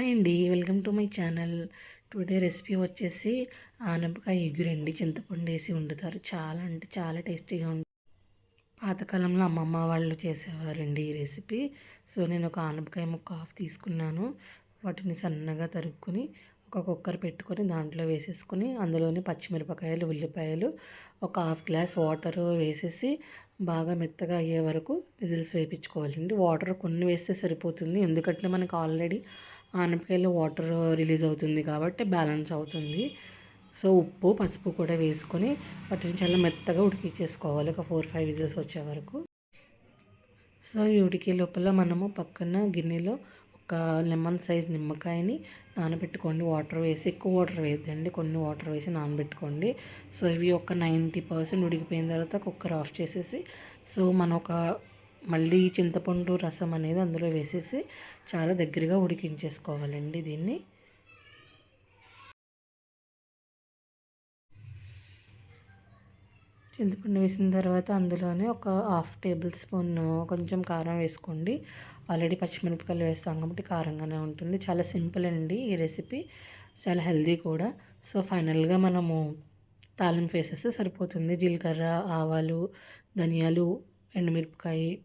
Hi అండి. Welcome to my channel. Today recipe వచ్చేసి ఆనపకాయ ఎగురండి. చింతపండు వేసి వండుతారు. చాలా అంటే చాలా టేస్టీగా ఉంటుంది పాతకాలంలో అమ్మమ్మ వాళ్ళు చేసేవారండి ఈ రెసిపీ. సో నేను ఒక ఆనపకాయ ముక్క హాఫ్ తీసుకున్నాను. వాటిని సన్నగా తరుక్కుని ఒక కుక్కర్ పెట్టుకొని దాంట్లో వేసేసుకొని అందులోని పచ్చిమిరపకాయలు ఉల్లిపాయలు ఒక హాఫ్ గ్లాస్ వాటర్ వేసేసి బాగా మెత్తగా అయ్యే వరకు విజిల్స్ వేయించుకోవాలండి వాటర్ కొన్ని వేస్తే సరిపోతుంది. ఎందుకంటే మనకు ఆల్రెడీ ఆనపకాయలో వాటర్ రిలీజ్ అవుతుంది కాబట్టి బ్యాలెన్స్ అవుతుంది. సో ఉప్పు పసుపు కూడా వేసుకొని వాటిని చాలా మెత్తగా ఉడికించేసుకోవాలి. ఒక ఫోర్ ఫైవ్ విజిల్స్ వచ్చే వరకు. సో ఈ ఉడికే లోపల మనము పక్కన గిన్నెలో ఒక లెమన్ సైజ్ నిమ్మకాయని నానబెట్టుకోండి. వాటర్ వేసి ఎక్కువ వాటర్ వేయద్దండి. కొన్ని వాటర్ వేసి నానబెట్టుకోండి. సో ఇవి ఒక నైంటీ పర్సెంట్ ఉడికిపోయిన తర్వాత కుక్కర్ ఆఫ్ చేసేసి సో మనం ఒక మళ్ళీ చింతపండు రసం అనేది అందులో వేసేసి చాలా దగ్గరగా ఉడికించేసుకోవాలండి దీన్ని. చింతపండు వేసిన తర్వాత అందులోనే ఒక హాఫ్ టేబుల్ స్పూన్ కొంచెం కారం వేసుకోండి. ఆల్రెడీ పచ్చిమిరపకాయలు వేస్తాం కాబట్టి కారంగానే ఉంటుంది. చాలా సింపుల్ అండి ఈ రెసిపీ. చాలా హెల్దీ కూడా. సో ఫైనల్గా మనము తాలింపు వేసేస్తే సరిపోతుంది. జీలకర్ర ఆవాలు ధనియాలు ఎండుమిరపకాయ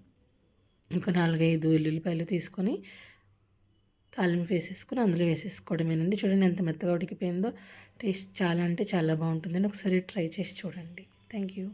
ఒక నాలుగైదు ఎల్లుల్లిపాయలు తీసుకొని తాలింపు వేసేసుకొని అందులో వేసేసుకోవడమేనండి. చూడండి ఎంత మెత్తగా ఉడికిపోయిందో. టేస్ట్ చాలా అంటే చాలా బాగుంటుందండి. ఒకసారి ట్రై చేసి చూడండి. Thank you.